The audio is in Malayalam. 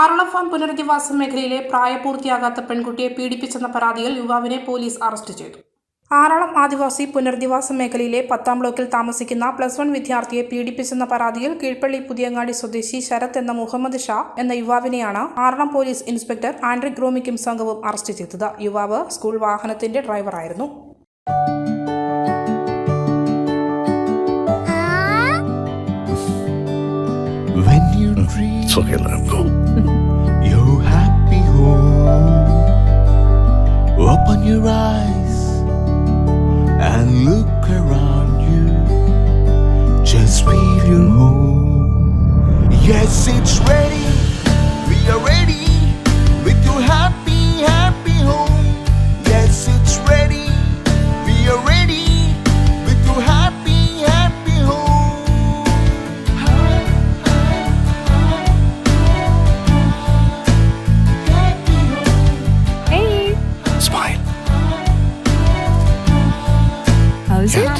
ആറളം ഫാം പുനരധിവാസ മേഖലയിലെ പ്രായപൂർത്തിയാകാത്ത പെൺകുട്ടിയെ പീഡിപ്പിച്ചെന്ന പരാതിയിൽ യുവാവിനെ പോലീസ് അറസ്റ്റ് ചെയ്തു. ആറളം ആദിവാസി പുനരധിവാസ മേഖലയിലെ പത്താം ബ്ലോക്കിൽ താമസിക്കുന്ന പ്ലസ് വൺ വിദ്യാർത്ഥിയെ പീഡിപ്പിച്ചെന്ന പരാതിയിൽ കീഴ്പള്ളി പുതിയങ്ങാടി സ്വദേശി ശരത് എന്ന മുഹമ്മദ് ഷാ എന്ന യുവാവിനെയാണ് ആറളം പോലീസ് ഇൻസ്പെക്ടർ ആൻഡ്രിക് ഗ്രോമിക്കും സംഘവും അറസ്റ്റ് ചെയ്തത്. യുവാവ് സ്കൂൾ വാഹനത്തിന്റെ ഡ്രൈവറായിരുന്നു. When you him go. your happy home, open your eyes and look around you. Just feel your home. Yes, it's ready.